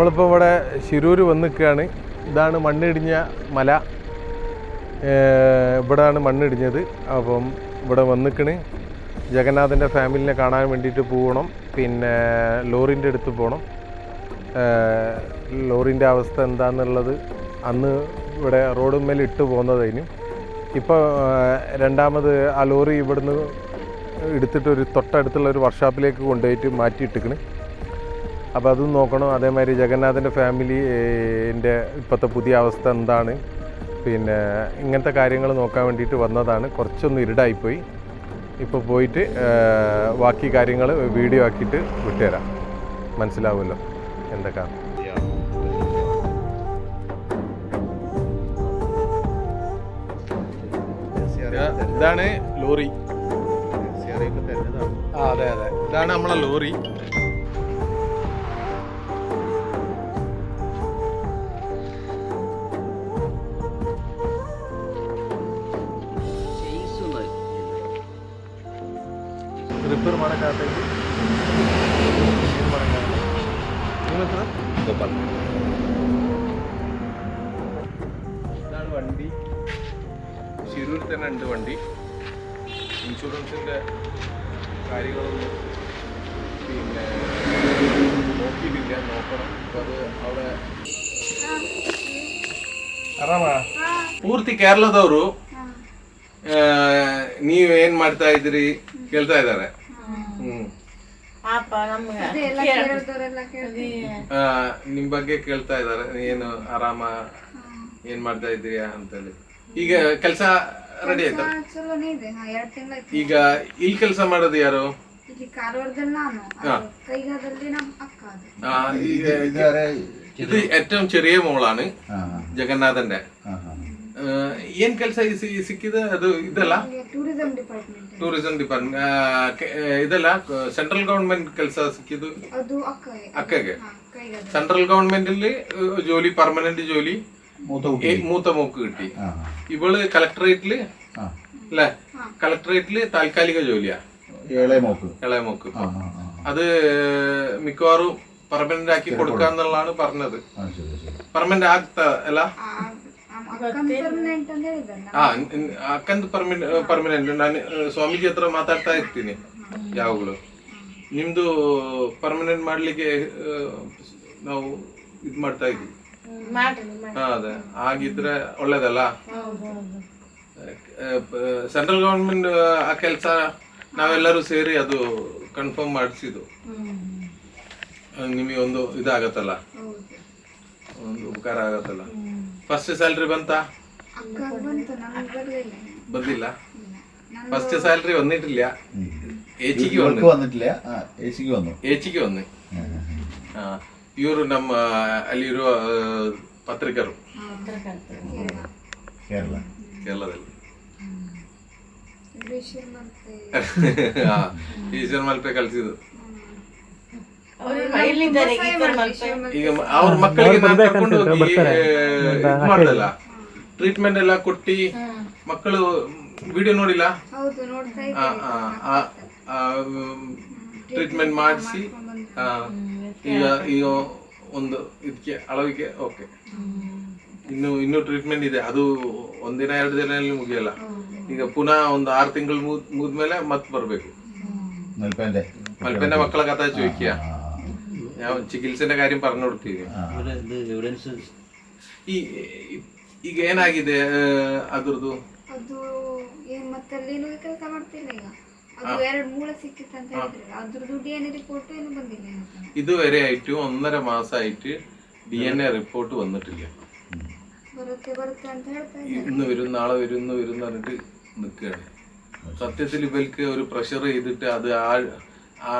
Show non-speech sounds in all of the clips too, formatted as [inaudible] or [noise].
നമ്മളിപ്പോൾ ഇവിടെ ശിരൂർ വന്ന് നിൽക്കുകയാണ് ഇതാണ് മണ്ണിടിഞ്ഞ മല. ഇവിടെയാണ് മണ്ണിടിഞ്ഞത്. അപ്പം ഇവിടെ വന്നിക്കണ്. ജഗന്നാഥന്റെ ഫാമിലിനെ കാണാൻ വേണ്ടിയിട്ട് പോകണം പിന്നെ ലോറിന്റെ അടുത്ത് പോകണം ലോറിന്റെ അവസ്ഥ എന്താണെന്നുള്ളത് അന്ന് ഇവിടെ റോഡുമേൽ ഇട്ട് പോകുന്നതിന് ഇപ്പോൾ രണ്ടാമത് ആ ലോറി ഇവിടുന്ന് എടുത്തിട്ട് ഒരു തൊട്ടടുത്തുള്ള ഒരു വർക്ക്ഷോപ്പിലേക്ക് കൊണ്ടുപോയിട്ട് മാറ്റിയിട്ടിക്കണ്. അപ്പോൾ അതും നോക്കണം. അതേമാതിരി ജഗന്നാഥന്റെ ഫാമിലിന്റെ ഇപ്പോഴത്തെ പുതിയ അവസ്ഥ എന്താണ്? പിന്നെ ഇങ്ങനത്തെ കാര്യങ്ങൾ നോക്കാൻ വേണ്ടിയിട്ട് വന്നതാണ്. കുറച്ചൊന്ന് ഇരുടായിപ്പോയി. ഇപ്പോൾ പോയിട്ട് ബാക്കി കാര്യങ്ങൾ വീഡിയോ ആക്കിയിട്ട് വിട്ടുതരാം. മനസ്സിലാവുമല്ലോ എന്തൊക്കെയാണ് ഇതാണ് ലോറി. ആ അതെ അതെ. ഇതാണ് നമ്മളെ ലോറി. ഇൻഷുറൻസിൻ്റെ കാര്യങ്ങളൊന്നും പിന്നെ നോക്കിയിട്ടില്ല നോക്കണം അപ്പോൾ അത് അവിടെ ಆರಾಮ ಪೂರ್ತಿ ಕೇರಳದವರು ನೀವು ಏನ್ ಮಾಡ್ತಾ ಇದ್ರಿ ಕೇಳ್ತಾ ಇದ್ದಾರೆ ಹ್ಮ್ ಪಾಪ ನಮ್ಗೆ ಆ, ನಿಮ್ ಬಗ್ಗೆ ಕೇಳ್ತಾ ಇದ್ದಾರೆ ಏನು ಆರಾಮ ಏನ್ ಮಾಡ್ತಾ ಇದ್ದೀರಾ ಅಂತೇಳಿ ಈಗ ಕೆಲಸ ರೆಡಿ ಆಯ್ತು ಈಗ ಇಲ್ಲಿ ಕೆಲಸ ಮಾಡೋದು ಯಾರು ആ, ഇത് ഇത് ഏറ്റവും ചെറിയ മോളാണ് ജഗന്നാഥന്റെ ഏഹ്, ಏನ್ ಕೆಲಸ ಸಿಕ್ಕಿದ ಅದು ಇದಲ್ಲ ಟೂರಿಸಂ ಡಿಪಾರ್ಟ್ಮೆಂಟ್ ಟೂರಿಸಂ ಡಿಪಾರ್ಟ್ಮೆಂಟ್ ಇದಲ್ಲ ಸೆಂಟ್ರಲ್ ಗವರ್ಮೆಂಟ್ ಕೆಲಸ ಸಿಕ್ಕಿದ್ದು ಅದು ಅಕ್ಕ ಅಕ್ಕಗೆ ಕೈಗಾದ സെൻട്രൽ ഗവൺമെന്റിൽ ജോലി പെർമനന്റ് ജോലി മൂത്ത ഏ, മൂത്ത മോക്ക് കിട്ടി ഇവള് കളക്ടറേറ്റില് അല്ലെ കളക്ടറേറ്റില് താൽക്കാലിക ജോലിയാ ഏളെ മോക്ക് ഇളയ മോക്ക് ഇപ്പൊ. ആ, ആ. അത് മിക്കവാറും പെർമനന്റ് ആക്കി കൊടുക്കാന്നുള്ളതാണ് പറഞ്ഞത് ആ, ശരി ശരി പെർമനന്റ് ಆಗ್ತಾ ಅಲ್ಲ ಅಕ್ಕನ ಪರ್ಮನೆಂಟ್ ಅಂತ ಹೇಳಿದಲ್ಲ ಆ ಅಕ್ಕಂದು ಪರ್ಮನೆಂಟ್ ಪರ್ಮನೆಂಟ್ ನಾನು ಆ, ಸ್ವಾಮೀಜಿ ಹತ್ರ ಮಾತಾಡ್ತಾ ಇರ್ತೀನಿ ಯಾವಾಗಲೂ ನಿಮ್ದು ಪರ್ಮನೆಂಟ್ ಮಾಡ್ಲಿಕ್ಕೆ ಆ, ನಾವು ಇದ್ ಮಾಡ್ತಾ ಇದ್ವಿ ಮಾಡ್ರಿ ಹಾ ಅದೇ ಹಾಗಿದ್ರೆ ಒಳ್ಳೇದಲ್ಲ ಹೌದು ಹೌದು ಸೆಂಟ್ರಲ್ ಗವರ್ಮೆಂಟ್ ಆ ಕೆಲಸ ನಾವೆಲ್ಲರೂ ಸೇರಿ ಅದು ಕನ್ಫರ್ಮ್ ಮಾಡಿಸಿದ್ದು ನಿಮಗೆ ಒಂದು ಇದಾಗತ್ತಲ್ಲ ಹೌದು ಒಂದು ಉಪಕಾರ ಆಗತ್ತಲ್ಲ ಫಸ್ಟ್ ಸ್ಯಾಲ್ರಿ ಬಂತ ಅಕ್ಕ ಬಂತು ನಮ್ಗೆ ಬರ್ಲಿಲ್ಲ ಬಂದಿಲ್ಲ ಇಲ್ಲ ನಾನು ഫസ്റ്റ് സാലറി വന്നിട്ടില്ല ഏച്ചിക്ക് ഇവർക്ക് വന്നു വന്നിട്ടില്ല ആ ഏച്ചിക്ക് വന്നു ഏച്ചിക്ക് വന്ന് ആ ಇವರು ನಮ್ಮ ಅಲ್ಲಿರುವ ಪತ್ರಿಕರು. ಕೇರಳ. ಮಲ್ಪೆ. [laughs] ಕಲ್ಸಿದ್ರು ಈಗ ಅವ್ರ ಮಕ್ಕಳಿಗೆ ಮಾಡಲ್ಲ ಟ್ರೀಟ್ಮೆಂಟ್ ಎಲ್ಲ ಕೊಟ್ಟಿ ಮಕ್ಕಳು ವಿಡಿಯೋ ನೋಡಿಲ್ಲ? ಟ್ರೀಟ್ಮೆಂಟ್ ಮಾಡಿಸಿ ಈಗ ಈಗ ಒಂದು ಇದಕ್ಕೆ ಅಳವಿಗೆ ಓಕೆ ಇನ್ನು ಇನ್ನು ಟ್ರೀಟ್ಮೆಂಟ್ ಇದೆ ಅದು ಒಂದಿನ ಎರಡು ದಿನದಲ್ಲಿ ಮುಗಿಯಲ್ಲ ಈಗ ಪುನಃ ಒಂದು ಆರು ತಿಂಗಳು ಮುಗಿದ್ಮೇಲೆ ಮತ್ತೆ ಬರ್ಬೇಕು നെൽപ്പേന്റെ മൽപ്പന്റെ മക്കളെ കഥ ചോദിക്കുക ഞാൻ ചികിത്സന്റെ കാര്യം പറഞ്ഞു കൊടുക്കുക ಈ ಈಗ ಏನಾಗಿದೆ ಆ, ಅದ್ರದ್ದು ಅದು ಏನ್ ಮತ್ತೆ ಅಲ್ಲೇನು ಕೆಲಸ ಮಾಡ್ತಿಲ್ಲ ಈಗ ഇതുവരെ ആയിട്ട് ഒന്നര മാസമായിട്ട് ഡി എൻ എ റിപ്പോർട്ട് വന്നിട്ടില്ല. ഇന്ന് വരും നാളെ വരും വരും പറഞ്ഞിട്ട് നിൽക്കുകയാണ്. സത്യത്തിൽ ഇവർക്ക് ഒരു പ്രഷർ ചെയ്തിട്ട് അത് ആ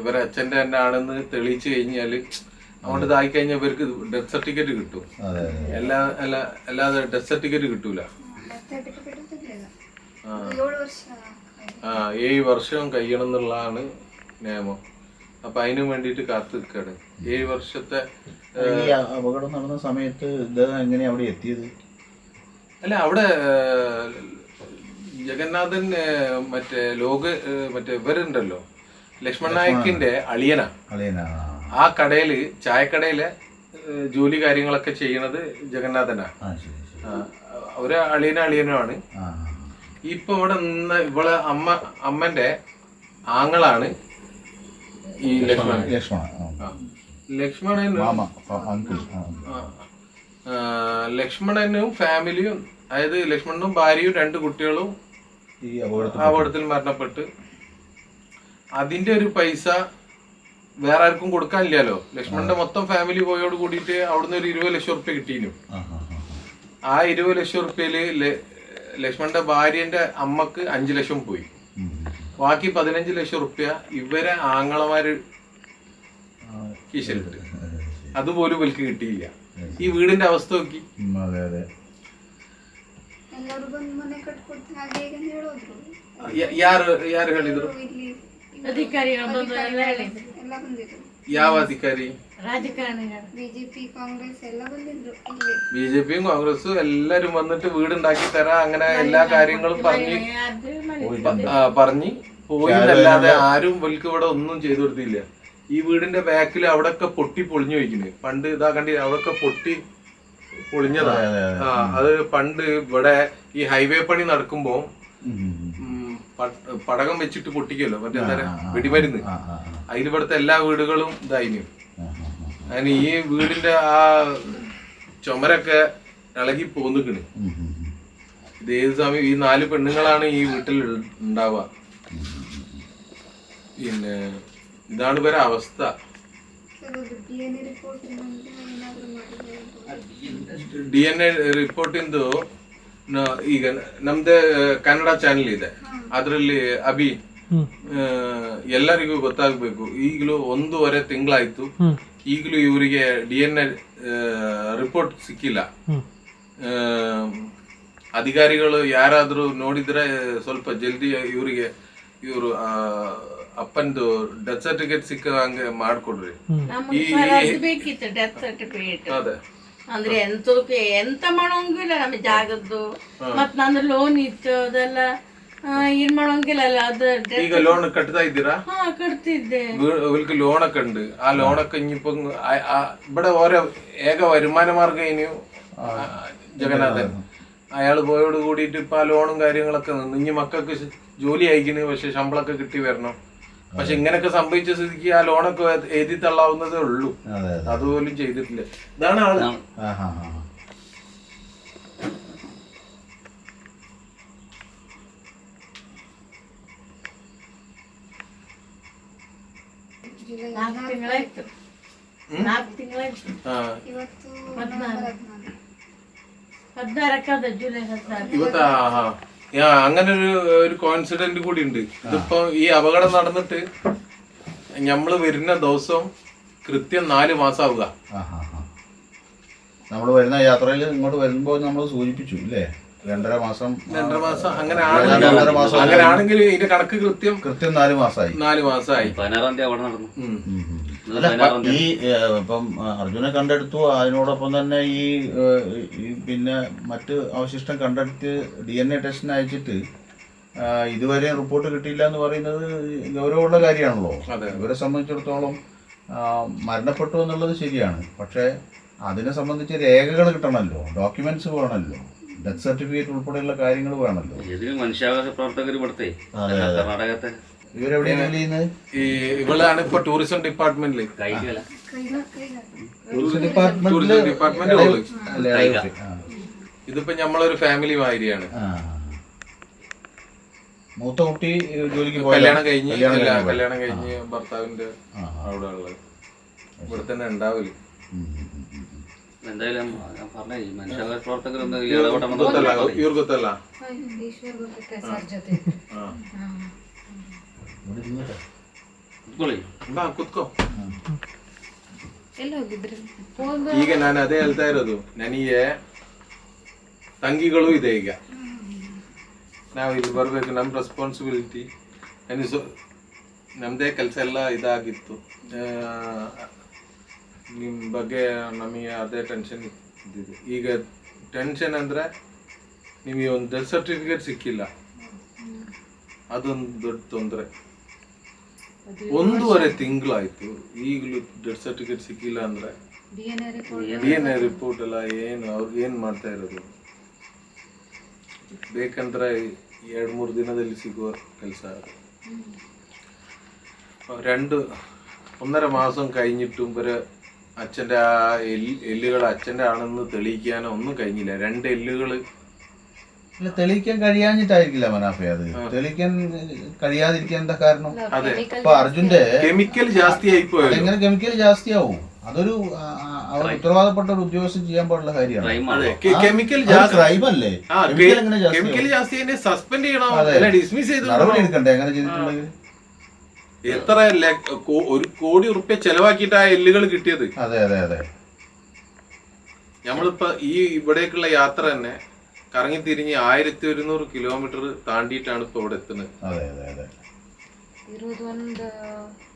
ഇവരെ അച്ഛന്റെ തന്നെ ആണെന്ന് തെളിയിച്ചു കഴിഞ്ഞാൽ അതുകൊണ്ട് ഇതായി കഴിഞ്ഞാൽ ഇവർക്ക് ഡെത്ത് സർട്ടിഫിക്കറ്റ് കിട്ടും. എല്ലാ അല്ലാതെ ഡെത്ത് സർട്ടിഫിക്കറ്റ് കിട്ടൂല. ആ ആ ഏഴ് വർഷം കഴിയണം എന്നുള്ളതാണ് നിയമം. അപ്പൊ അതിനു വേണ്ടിട്ട് കാത്തു നിൽക്കാണ്. ഏഴ് വർഷത്തെ അപകടം നടന്ന സമയത്ത് ഇത് എങ്ങനെ അവിടെ എത്തിയത്? അല്ല അവിടെ ജഗന്നാഥൻ മറ്റേ ലോക മറ്റേ ഇവരുണ്ടല്ലോ. ലക്ഷ്മൺ നായിക്കിന്റെ അളിയനാ. അളിയനാ. ആ കടയിൽ ചായക്കടയിലെ ജോലി കാര്യങ്ങളൊക്കെ ചെയ്യണത് ജഗന്നാഥനാ. ഒരു അളിയന അളിയനുമാണ്. ആ. ഇപ്പൊ ഇവിടെ നിന്ന് ഇവളെ അമ്മ അമ്മന്റെ ആങ്ങളാണ് ഈ ലക്ഷ്മണൻ. ലക്ഷ്മണ ആ. ആ. ലക്ഷ്മണൻ മാമ അങ്കിൾ ആ. ആ. ആ, ലക്ഷ്മണനും ഫാമിലിയും അതായത് ലക്ഷ്മണനും ഭാര്യയും രണ്ട് കുട്ടികളും ഈ അപകടത്തിൽ അപകടത്തിൽ മരണപ്പെട്ട്. അതിന്റെ ഒരു പൈസ വേറെ ആർക്കും കൊടുക്കാനില്ലല്ലോ ലക്ഷ്മണന്റെ മൊത്തം ഫാമിലി പോയോട് കൂടിയിട്ട് അവിടുന്ന് ഒരു ഇരുപത് ലക്ഷം റുപ്യ കിട്ടിയിരുന്നു. ആ ആ ആ ആ. ഇരുപത് ലക്ഷം റുപ്യയിൽ ല- ലക്ഷ്മണന്റെ ഭാര്യന്റെ അമ്മക്ക് അഞ്ചു ലക്ഷം പോയി ഉം. ബാക്കി പതിനഞ്ച് ലക്ഷം റുപ്യ ഇവരെ ആങ്ങളമാര് ആ, കീശലിട്ട് അതെ, ശരി. അതുപോലും ഇവർക്ക് കിട്ടിയില്ല ഈ വീടിന്റെ അവസ്ഥ നോക്കി ഉം, അതെ ಅದೇ ಎಲ್ಲರೂ ಬಂದು ಮನೆ ಕಟ್ಕೊಡ್ತೀನಿ ಹಾಗೆ ಹೀಗೆ ಅಂತ ಹೇಳೋದ್ರು ಯ- ಯಾರು ಯಾರು ಹೇಳಿದ್ರು ಇಲ್ಲಿ ಅಧಿಕಾರಿಗಳು ಬಂದು ಎಲ್ಲ ಹೇಳಿದ್ರು ಎಲ್ಲ ಬಂದಿದ್ರು ಯಾವ ಅಧಿಕಾರಿ ರಾಜಕಾರಣಿಗಳು ಬಿಜೆಪಿ ಕಾಂಗ್ರೆಸ್ ಎಲ್ಲ ಬಂದಿದ್ರು ಇಲ್ಲಿ ബി ജെ പിയും കോൺഗ്രസും എല്ലാരും വന്നിട്ട് വീടുണ്ടാക്കി തരാം അങ്ങനെ എല്ലാ കാര്യങ്ങളും പറഞ്ഞ് ಅದು ಮನೆ പോയിട്ടുണ്ട് ആ, പറഞ്ഞ് പോയി എന്നല്ലാതെ ആരും ഇവർക്ക് ഇവിടെ ഒന്നും ചെയ്തു കൊടുത്തില്ല ഈ വീടിന്റെ ബാക്കിൽ അവിടെയൊക്കെ പൊട്ടി പൊളിഞ്ഞു വയ്ക്കുന്നത് പണ്ട് ഇതാ കണ്ടി അവിടെയൊക്കെ പൊട്ടി പൊളിഞ്ഞതാ അതെ, അതെ, അതെ. ആ അത് പണ്ട് ഇവിടെ ഈ ഹൈവേ പണി നടക്കുമ്പോ ഉം, ഉം, ഉം. ഉം, പ- പടകം വെച്ചിട്ട് പൊട്ടിക്കല്ലോ മറ്റേ വെടിമരുന്ന്? അതിലിവിടുത്തെ എല്ലാ വീടുകളും ദൈന്യം അങ്ങനെ ഈ വീടിന്റെ ആ ചുമരൊക്കെ ഇളകി പോന്നിക്കണ്. ദേവസ്വാമി ഈ നാല് പെണ്ണുങ്ങളാണ് ഈ വീട്ടിൽ ഉണ്ടാവുക. പിന്നെ ഇതാണ് ഇവരെ അവസ്ഥ. ഡി എൻ എ റിപ്പോർട്ട് എന്തോ ನ- ಈಗ ನಮ್ದೇ ಕನ್ನಡ ಚಾನೆಲ್ ಇದೆ. ಅದರಲ್ಲಿ ಅಭಿ ಆ, ಎಲ್ಲರಿಗೂ ಗೊತ್ತಾಗ್ಬೇಕು. ಈಗಲೂ ಒಂದೂವರೆ ತಿಂಗಳಾಯ್ತು. ಈಗಲೂ ಇವರಿಗೆ ಡಿ ಎನ್ ಎ ರಿಪೋರ್ಟ್ ಸಿಕ್ಕಿಲ್ಲ. ಆ, ಅಧಿಕಾರಿಗಳು ಯಾರಾದರೂ ನೋಡಿದ್ರೆ ಸ್ವಲ್ಪ ಜಲ್ದಿ ಇವರಿಗೆ ಇವರು ಅಪ್ಪಂದು ಡೆತ್ ಸರ್ಟಿಫಿಕೇಟ್ ಸಿಕ್ಕ ಹಂಗೆ ಮಾಡ್ಕೊಡ್ರಿ ನಮಗೆ ಈ- ಸರ್ ಬೇಕಿತ್ತು ಡೆತ್ ಸರ್ಟಿಫಿಕೇಟ್ ಅದೇ. ಅಂದ್ರೆ ಎಂತದಕ್ಕೆ ಎಂತ ಮಾಡೋಂಗಿಲ್ಲ ನಮಗೆ ಜಾಗದ್ದು ಮತ್ ನಂದು ಲೋನ್ ಇತ್ತು ಅದೆಲ್ಲ ಆ, ಇದ್ ಮಾಡೋಂಗಿಲ್ಲ ಅಲ್ಲ ಅದು death- ಈಗ ಲೋನ್ ಕಟ್ತಾ ಇದ್ದೀರಾ ಹಾ ಕಟ್ತಿದ್ದೆ ഇവർക്ക് ലോണൊക്കെ ഉണ്ട് ആ ലോണൊക്കെ ഇനിയിപ്പോ ആ- ആ- ഇവിടെ ഓരോ ഏക വരുമാന മാർഗം ഇനി ജഗന്നാഥൻ അയാൾ പോയോട് കൂടിയിട്ട് ഇപ്പൊ ആ ലോണും കാര്യങ്ങളൊക്കെ നിന്ന് ഇനി മക്കൾക്ക് ശ- ജോലി അയക്കണ് പക്ഷെ ശമ്പളമൊക്കെ കിട്ടി വരണം പക്ഷെ ഇങ്ങനൊക്കെ സംഭവിച്ച സ്ഥിതിക്ക് ആ ലോണൊക്കെ എഴുതി തള്ളാവുന്നതേ ഉള്ളൂ അതെ അതെ അതുപോലും ചെയ്തിട്ടില്ല ഇതാണ് ആള് ആ, ആ, ആ, ആ. ಜುಲೈ ನಾಲ್ಕು ತಿಂಗಳಾಯ್ತು ನಾಲ್ಕು ತಿಂಗಳಾಯ್ತು ആ ಇವತ್ತು ಹದಿನಾರು. ನವೆಂಬರ್ ಹದಿನಾರು ಹದಿನಾರಕ್ಕಾದ ಜುಲೈ ಹದಿನಾರು ഇവത്താ ആ ആ, അങ്ങനെ ഒരു ഒരു കോൺസിഡന്റ് കൂടി ഉണ്ട്. ഇതിപ്പോ ഈ അപകടം നടന്നിട്ട് ഞമ്മൾ വരുന്ന ദിവസം കൃത്യം നാല് മാസം ആവുക ആ, ആ, ആ. നമ്മൾ വരുന്ന യാത്രയിൽ ഇങ്ങോട്ട് വരുമ്പോൾ നമ്മൾ സൂചിപ്പിച്ചു ഇല്ലേ? രണ്ടര മാസം രണ്ടര മാസം അങ്ങനെ രണ്ടര മാസം അങ്ങനെ ആണെങ്കിൽ ഇതിന്റെ കണക്ക് കൃത്യം കൃത്യം നാല് മാസമായി നാല് മാസമായി പതിനാറാം തീയതി അവിടെ നടന്നു. ഈ ഇപ്പം അർജുനെ കണ്ടെടുത്തു. അതിനോടൊപ്പം തന്നെ ഈ പിന്നെ മറ്റ് അവശിഷ്ടം കണ്ടെടുത്ത് ഡി എൻ എ ടെസ്റ്റിന് അയച്ചിട്ട് ഇതുവരെ റിപ്പോർട്ട് കിട്ടിയില്ല എന്ന് പറയുന്നത് ഗൗരവമുള്ള കാര്യമാണല്ലോ. ഇവരെ സംബന്ധിച്ചിടത്തോളം മരണപ്പെട്ടു എന്നുള്ളത് ശരിയാണ്. പക്ഷേ അതിനെ സംബന്ധിച്ച് രേഖകൾ കിട്ടണമല്ലോ. ഡോക്യുമെന്റ്സ് വേണമല്ലോ. ഡെത്ത് സർട്ടിഫിക്കറ്റ് ഉൾപ്പെടെയുള്ള കാര്യങ്ങൾ വേണമല്ലോ. മനുഷ്യാവകാശ പ്രവർത്തകർ ഇവിടുത്തെ. കർണാടകത്തെ ഇവരെവിടെയാണ് ജോലി ചെയ്യുന്നത് ഈ ഇവളാണ് ഇപ്പൊ ടൂറിസം ഡിപ്പാർട്ട്മെന്റിൽ കൈകല ಕೈಲ കൈല ടൂറിസം ഡിപ്പാർട്ട്മെന്റിൽ ടൂറിസം ഡിപ്പാർട്ട്മെന്റ് ഓള് അല്ലേ, ആ. ഇതിപ്പോ നമ്മളൊരു ഫാമിലി മാതിരിയാണ് ആ. മൂത്ത കുട്ടി ഏഹ്, ജോലിക്ക് പോയതാ? കല്യാണം കഴിഞ്ഞ് കല്യാണം ഇല്ല, കഴിഞ്ഞ് കല്യാണം കഴിഞ്ഞ് ഭർത്താവിന്റെ ആ, ആ. അവിടെ ഉള്ളത് ഇവിടെ തന്നെ ഉണ്ടാവില്ല ഉം, ഉം, ഉം, ഉം. എന്തായാലും ഞാൻ പറഞ്ഞേ ഈ മനുഷ്യാവകാശ പ്രവർത്തകരൊന്ന് ഇടപെടണം ಗೊತ್ತಲ್ಲ ಇವ್ರು ಗೊತ್ತಲ್ಲ ಈಶ್ವರ್ ಗೊತ್ತಿತ್ತೆ ಸರ್ ಜೊತೆ ಹಾ. ഇവിടെ ഇരുന്നിട്ട്. ಕೂತ್ಕೊಳ್ಳಿ. ಬಾ ಕುತ್ಕೋ. ಎಲ್ಲಿ ಹೋಗಿದ್ರಿ? ಈಗ ನಾನು ಅದೇ ಹೇಳ್ತಾ ಇರೋದು. ನನಗೆ ತಂಗಿಗಳು ಇದೆ ಈಗ. ನಾವು ಇಲ್ಲಿ ಬರಬೇಕು ನಮ್ಮ ರೆಸ್ಪಾನ್ಸಿಬಿಲಿಟಿ ನನಗೆ ಸೊ ನಮ್ಮದೇ ಕೆಲಸ ಎಲ್ಲ ಇದಾಗಿತ್ತು. ನಿಮ್ಮ ಬಗ್ಗೆ ನಮಗೆ ಅದೇ ಟೆನ್ಷನ್ ಇದ್ದಿದೆ. ಈಗ ಟೆನ್ಷನ್ ಅಂದರೆ ನಿಮಗೆ ಒಂದು ಡೆತ್ ಸರ್ಟಿಫಿಕೇಟ್ ಸಿಕ್ಕಿಲ್ಲ. ಅದೊಂದು ದೊಡ್ಡ ತೊಂದರೆ. ಒಂದೂವರೆ ತಿಂಗಳಾಯ್ತು ಈಗಲೂ ಡೆತ್ ಸರ್ಟಿಫಿಕೇಟ್ ಸಿಕ್ಕಿಲ್ಲ ಅಂದ್ರೆ D N A report D N A report ಎಲ್ಲ ಏನು ಅವ್ರಿಗೆ ಏನು ಮಾಡ್ತಾ ಇರೋದು ಬೇಕಂದ್ರೆ ಎರಡು ಮೂರು ದಿನದಲ್ಲಿ സിഗുവ ಕೆಲಸ രണ്ട് ഒന്നര മാസം കഴിഞ്ഞിട്ടും ഇവര് അച്ഛൻ്റെ ആ എല്ല് എല്ലുകൾ അച്ഛൻ്റെ ആണെന്ന് തെളിയിക്കാനോ ഒന്നും കഴിഞ്ഞില്ല രണ്ട് എല്ലുകൾ തെളിയിക്കാൻ കഴിയാഞ്ഞിട്ടായിരിക്കില്ല മനാഫെ അത്. തെളിയിക്കാൻ കഴിയാതിരിക്കാൻ എന്താ കാരണം ഇപ്പൊ അർജുന്റെ കെമിക്കൽ ജാസ്തിയായി എങ്ങനെ കെമിക്കൽ ജാസ്തിയാവും? അതൊരു അവർ ഉത്തരവാദപ്പെട്ട ഒരു ഉദ്യോഗസ്ഥൻ ചെയ്യാൻ പാടുള്ള കാര്യമാണ്. കെമിക്കൽ ക്രൈം അല്ലേ? കെമിക്കൽ ജാസ്തി സസ്പെൻഡ് ചെയ്യണം. ഡിസ്മിസ് ചെയ്ത് നടപടി. എടുക്കണ്ടേ? അങ്ങനെ ചെയ്തിട്ടുണ്ടെങ്കിൽ? എത്ര ഒരു കോടി ഉറുപ്പ്യ ചെലവാക്കിയിട്ട് ആ എല്ലുകൾ കിട്ടിയത്? അതെ അതെ അതെ. നമ്മളിപ്പോ ഈ ഇവിടേക്കുള്ള യാത്ര തന്നെ കറങ്ങി തിരിഞ്ഞ് ആയിരത്തി ഒരുന്നൂറ് കിലോമീറ്റർ താണ്ടിയിട്ടാണ് ഇപ്പൊ ഇവിടെ എത്തുന്നത് അതെ അതെ അതെ ಇರೋದು ಒಂದು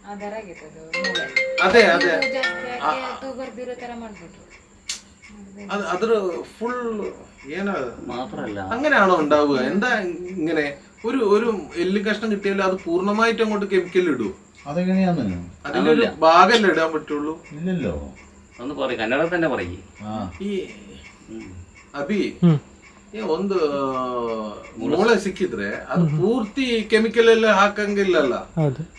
ಆಧಾರ ಆಗೈತೆ ಅದು ಮೂಳೆ അതെ അതെ ಜಾಸ್ತಿ ಆಗಿ ತಗೋರ್ದಿರೋ ತರ ಮಾಡ್ಬಿಟ್ರು അത് അതൊരു ഫുൾ ഏനാ മാത്രല്ല അങ്ങനെയാണോ ഉണ്ടാവുക എന്താ ഇങ്ങനെ ഒരു ഒരു എല്ല് കഷ്ണം കിട്ടിയാലും അത് പൂർണ്ണമായിട്ട് അങ്ങോട്ട് കെമിക്കൽ ഇടൂ അതെങ്ങനെയാന്ന് അതിലൊരു ഭാഗമല്ലേ ഇടാൻ പറ്റുള്ളൂ ഇല്ലല്ലോ ഒന്ന് പറയും കന്നഡ തന്നെ പറയും ആ ಈ ಅಭಿ ಏ ಒಂದು ಮೂಳೆ ಸಿಕ್ಕಿದ್ರೆ ಅದು ಪೂರ್ತಿ ಕೆಮಿಕಲ್ ಎಲ್ಲ ಹಾಕಂಗಿಲ್ಲಲ್ಲ.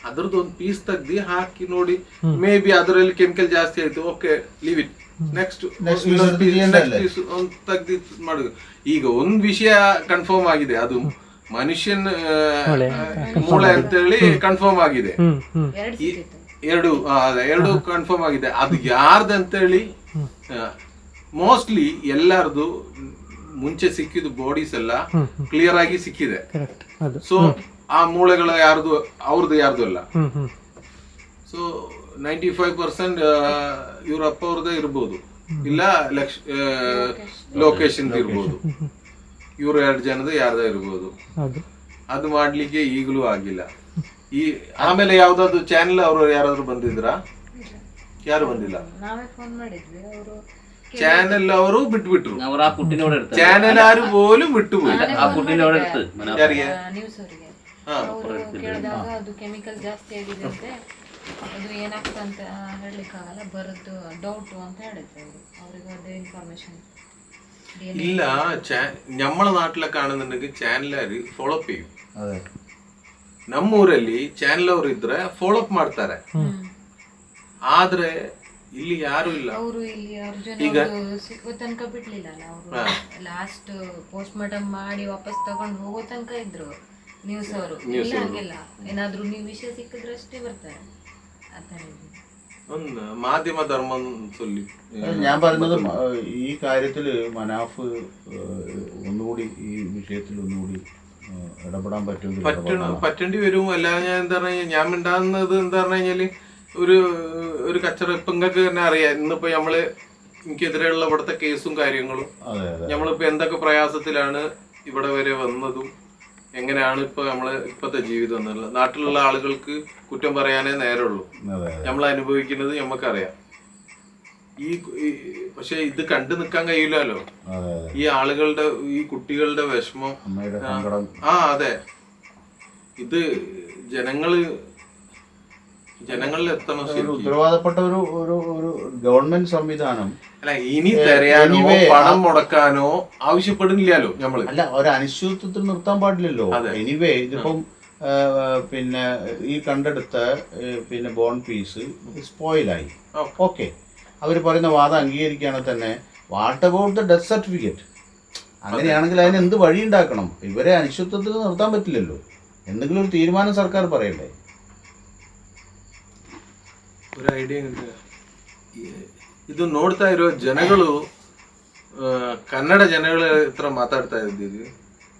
ಅದ್ರದ್ದು ಒಂದು ಪೀಸ್ ತೆಗ್ದಿ ಹಾಕಿ ನೋಡಿ ಮೇ ಬಿ ಅದರಲ್ಲಿ ಕೆಮಿಕಲ್ ಜಾಸ್ತಿ ಆಯ್ತು okay leave it next piece ಒಂದು ತೆಗ್ದಿ ಮಾಡುದು. ಈಗ ಒಂದು ವಿಷಯ ಕನ್ಫರ್ಮ್ ಆಗಿದೆ ಅದು ಮನುಷ್ಯನ್ ಮೂಳೆ ಅಂತ ಹೇಳಿ ಕನ್ಫರ್ಮ್ ಆಗಿದೆ. ಎರಡು ಎರಡು ಕನ್ಫರ್ಮ್ ಆಗಿದೆ. ಅದು ಯಾರ್ದಂತೇಳಿ ಮೋಸ್ಟ್ಲಿ ಎಲ್ಲಾರ್ದು ಮುಂಚೆ ಸಿಕ್ಕಿದ ಬಾಡೀಸ್ ಎಲ್ಲ ಕ್ಲಿಯರ್ ಆಗಿ ಸಿಕ್ಕಿದೆ. ಸೊ ಆ ಮೂಳೆಗಳ ಯಾರ್ದು ಅವ್ರದ್ದು ಯಾರ್ದು ಅಲ್ಲ. ಸೊ ನೈಂಟಿ ಫೈವ್ ಪರ್ಸೆಂಟ್ ಇವ್ರ ಅಪ್ಪ ಅವ್ರದ್ದೇ ಇರ್ಬೋದು. ಇಲ್ಲ ಲಕ್ಷ ಲೊಕೇಶನ್ ಇರ್ಬೋದು. ಇವ್ರ ಎರಡು ಜನದ ಯಾರ್ದ ಇರ್ಬೋದು. ಅದು. ಮಾಡ್ಲಿಕ್ಕೆ ಈಗಲೂ ಆಗಿಲ್ಲ. ಈ ಆಮೇಲೆ ಯಾವ್ದಾದ್ರು ಚಾನೆಲ್ ಅವರು ಯಾರಾದ್ರೂ ಬಂದಿದ್ರಾ? ಯಾರು ಬಂದಿಲ್ಲ? ನಾವೇ ಫೋನ್ ಮಾಡಿದ್ವಿ. ಅವರು ಚಾನೆಲ್ ಅವರು ಬಿಟ್ಬಿಟ್ರು അവർ ആ കുട്ടീനെ ഇവിടെ എടുത്ത് ಚಾನೆಲ್ ಯಾರು പോലും വിട്ടുപോയി ആ കുട്ടീനെ ഇവിടെ എടുത്ത് മന- ಯಾರಿಗೆ ನ್ಯೂಸ್ ಅವರಿಗೆ ಹಾ. ಅವರು ಕೇಳಿದಾಗ ಅದು ಕೆಮಿಕಲ್ ಜಾಸ್ತಿ ಆಗಿದೆ ಅಂತೆ ಅದು ಏನಾಗ್ತದೆ ಅಂತ ಹೇಳಲಿಕ್ಕಾಗಲ್ಲ ಬರೋದು ಡೌಟು ಅಂತ ಹೇಳಿದ್ರು ಅವರು ಅವ್ರಿಗೆ ಅದೇ ಇನ್ಫಾರ್ಮೇಶನ್ ഇല്ല ചാ- നമ്മളെ നാട്ടിലൊക്കെ ആണെന്നുണ്ടെങ്കിൽ ചാനലുകാര് ഫോളോ ಅಪ್ ചെയ്യും അതെ ನಮ್ಮೂರಲ್ಲಿ ಚಾನೆಲ್ ಅವರು ಇದ್ರೆ ಫಾಲೋ ಅಪ್ ಮಾಡ್ತಾರೆ ಆದ್ರೆ ಇಲ್ಲಿ ಯಾರು ಇಲ್ಲ ಅವರು ಇಲ್ಲಿ ಅರ್ಜುನ್ ಅವ್ರ್ದು ಸಿಕ್ಕೋ ತನಕ ಬಿಡ್ಲಿಲ್ಲ ಅಲ್ಲ ಅವರು ಲಾಸ್ಟ್ ಪೋಸ್ಟ್ ಮಾರ್ಟಮ್ ಮಾಡಿ ವಾಪಸ್ ತಗೊಂಡು ಹೋಗೋ ತನಕ ಇದ್ರು ನ್ಯೂಸ್ ಅವರು ಇಲ್ಲ ಹಂಗಿಲ್ಲ ಏನಾದ್ರೂ ನೀವು ವಿಷಯ ಸಿಕ್ಕಿದ್ರೆ ಅಷ್ಟೇ ಬರ್ತಾರೆ ಆ ಥರ ಇದೆ ഒന്ന് മാധ്യമ ധർമ്മം ചൊല്ലി ഞാൻ പറയുന്നത് മ- ഈ കാര്യത്തിൽ മനാഫ് ഏഹ്, ഒന്നുകൂടി ഈ വിഷയത്തിൽ ഒന്നുകൂടി ഏഹ്, ഇടപെടാൻ പറ്റുമെങ്കിൽ പറ്റണ ഇടപെടണം. പറ്റേണ്ടി വരും അല്ലാതെ ഞാൻ എന്താ പറഞ്ഞാൽ ഞാൻ മിണ്ടാകുന്നത് എന്താ പറഞ്ഞു കഴിഞ്ഞാല് ഒരു ഒരു കച്ചറ ഇപ്പൊ നിങ്ങൾക്ക് തന്നെ അറിയാം. ഇന്നിപ്പോ നമ്മൾ എനിക്കെതിരെയുള്ള ഇവിടുത്തെ കേസും കാര്യങ്ങളും. നമ്മളിപ്പോ എന്തൊക്കെ പ്രയാസത്തിലാണ് ഇവിടെ വരെ വന്നതും എങ്ങനെയാണ് ഇപ്പൊ നമ്മൾ ഇപ്പത്തെ ജീവിതം എന്നുള്ളത്. നാട്ടിലുള്ള ആളുകൾക്ക് കുറ്റം പറയാനേ നേരമുള്ളൂ. നമ്മൾ അനുഭവിക്കുന്നത് നമുക്കറിയാം ഈ പക്ഷെ ഇത് കണ്ടു നിൽക്കാൻ കഴിയില്ലല്ലോ ഈ ആളുകളുടെ ഈ കുട്ടികളുടെ വിഷമം ആ അതെ. ഇത് ജനങ്ങൾ ജനങ്ങളിൽ എത്തണം ഉത്തരവാദപ്പെട്ട ഒരു ഒരു ഒരു ഗവൺമെന്റ് സംവിധാനം. അല്ല ഇനി തരാനോ പണം മുടക്കാനോ ആവശ്യപ്പെടുന്നില്ലല്ലോ നമ്മൾ. അല്ല ഒരു അനിശ്ചിതത്വത്തിൽ നിർത്താൻ പാടില്ലല്ലോ. എനിവേ ഇതിപ്പം പിന്നെ ഈ കണ്ടെടുത്ത പിന്നെ ബോൺ പീസ് സ്പോയിലായി. ഓക്കെ അവർ പറയുന്ന വാദം അംഗീകരിക്കുകയാണെങ്കിൽ തന്നെ. What about the death certificate അങ്ങനെയാണെങ്കിൽ അതിന് എന്ത് വഴി ഉണ്ടാക്കണം ഇവരെ അനിശ്ചിതത്വത്തിൽ നിർത്താൻ പറ്റില്ലല്ലോ. എന്തെങ്കിലും ഒരു തീരുമാനം സർക്കാർ പറയണ്ടേ? ഒരു ಐಡಿಯಾ ಇದು ನೋಡ್ತಾ ಇರೋ ಜನಗಳು ಆ, ಕನ್ನಡ ಜನಗಳ ಹತ್ರ ಮಾತಾಡ್ತಾ ಇದ್ದೀವಿ